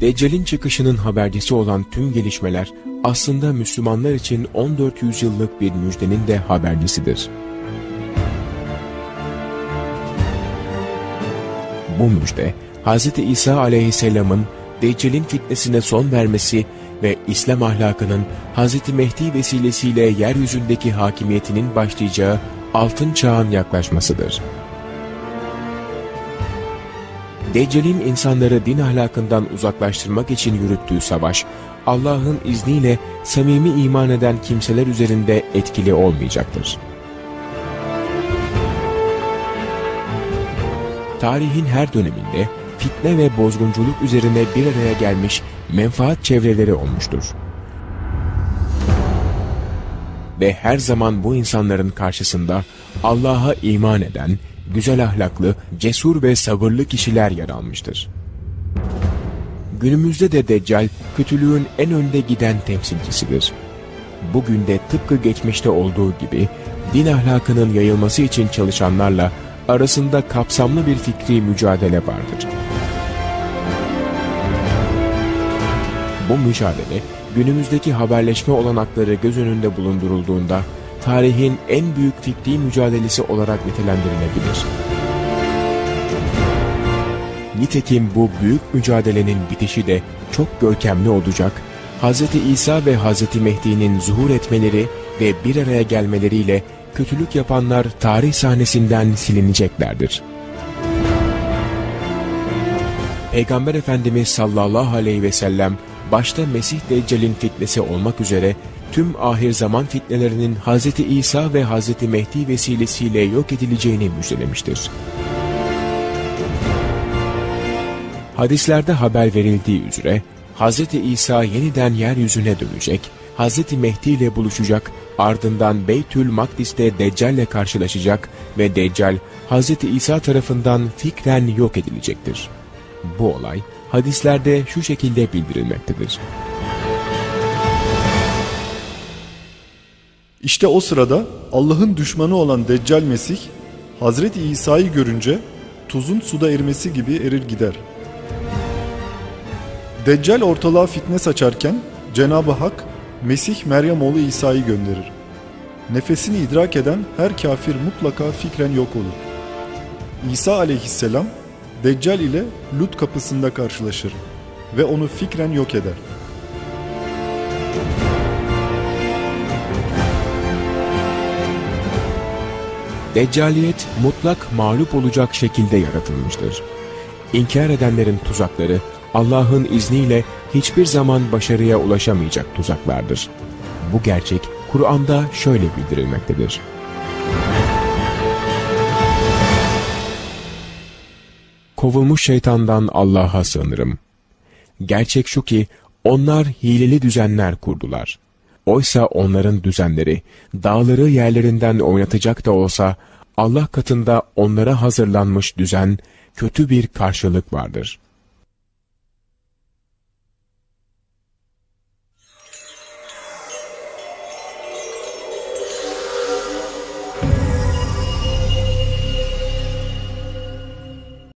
Deccal'in çıkışının habercisi olan tüm gelişmeler aslında Müslümanlar için 14 yüzyıllık bir müjdenin de habercisidir. Bu müjde, Hz. İsa aleyhisselamın Deccal'in fitnesine son vermesi ve İslam ahlakının Hz. Mehdi vesilesiyle yeryüzündeki hakimiyetinin başlayacağı altın çağın yaklaşmasıdır. Deccal'in insanları din ahlakından uzaklaştırmak için yürüttüğü savaş, Allah'ın izniyle samimi iman eden kimseler üzerinde etkili olmayacaktır. Tarihin her döneminde fitne ve bozgunculuk üzerine bir araya gelmiş menfaat çevreleri olmuştur. Ve her zaman bu insanların karşısında Allah'a iman eden, güzel ahlaklı, cesur ve sabırlı kişiler yer almıştır. Günümüzde de Deccal, kötülüğün en önde giden temsilcisidir. Bugün de tıpkı geçmişte olduğu gibi, din ahlakının yayılması için çalışanlarla arasında kapsamlı bir fikri mücadele vardır. Bu mücadele, günümüzdeki haberleşme olanakları göz önünde bulundurulduğunda, tarihin en büyük fikri mücadelesi olarak nitelendirilebilir. Nitekim bu büyük mücadelenin bitişi de çok görkemli olacak, Hz. İsa ve Hz. Mehdi'nin zuhur etmeleri ve bir araya gelmeleriyle kötülük yapanlar tarih sahnesinden silineceklerdir. Peygamber Efendimiz sallallahu aleyhi ve sellem başta Mesih Deccal'in fitnesi olmak üzere tüm ahir zaman fitnelerinin Hz. İsa ve Hz. Mehdi vesilesiyle yok edileceğini müjdelemiştir. Hadislerde haber verildiği üzere Hz. İsa yeniden yeryüzüne dönecek, Hz. Mehdi ile buluşacak, ardından Beytül Makdis'te Deccal ile karşılaşacak ve Deccal Hz. İsa tarafından fikren yok edilecektir. Bu olay hadislerde şu şekilde bildirilmektedir. İşte o sırada Allah'ın düşmanı olan Deccal Mesih, Hazreti İsa'yı görünce tuzun suda erimesi gibi erir gider. Deccal ortalığa fitne saçarken Cenab-ı Hak Mesih Meryem oğlu İsa'yı gönderir. Nefesini idrak eden her kafir mutlaka fikren yok olur. İsa aleyhisselam Deccal ile Lut kapısında karşılaşır ve onu fikren yok eder. Deccaliyet mutlak mağlup olacak şekilde yaratılmıştır. İnkar edenlerin tuzakları Allah'ın izniyle hiçbir zaman başarıya ulaşamayacak tuzaklardır. Bu gerçek Kur'an'da şöyle bildirilmektedir. Kovulmuş şeytandan Allah'a sığınırım. Gerçek şu ki onlar hileli düzenler kurdular. Oysa onların düzenleri dağları yerlerinden oynatacak da olsa Allah katında onlara hazırlanmış düzen kötü bir karşılık vardır.''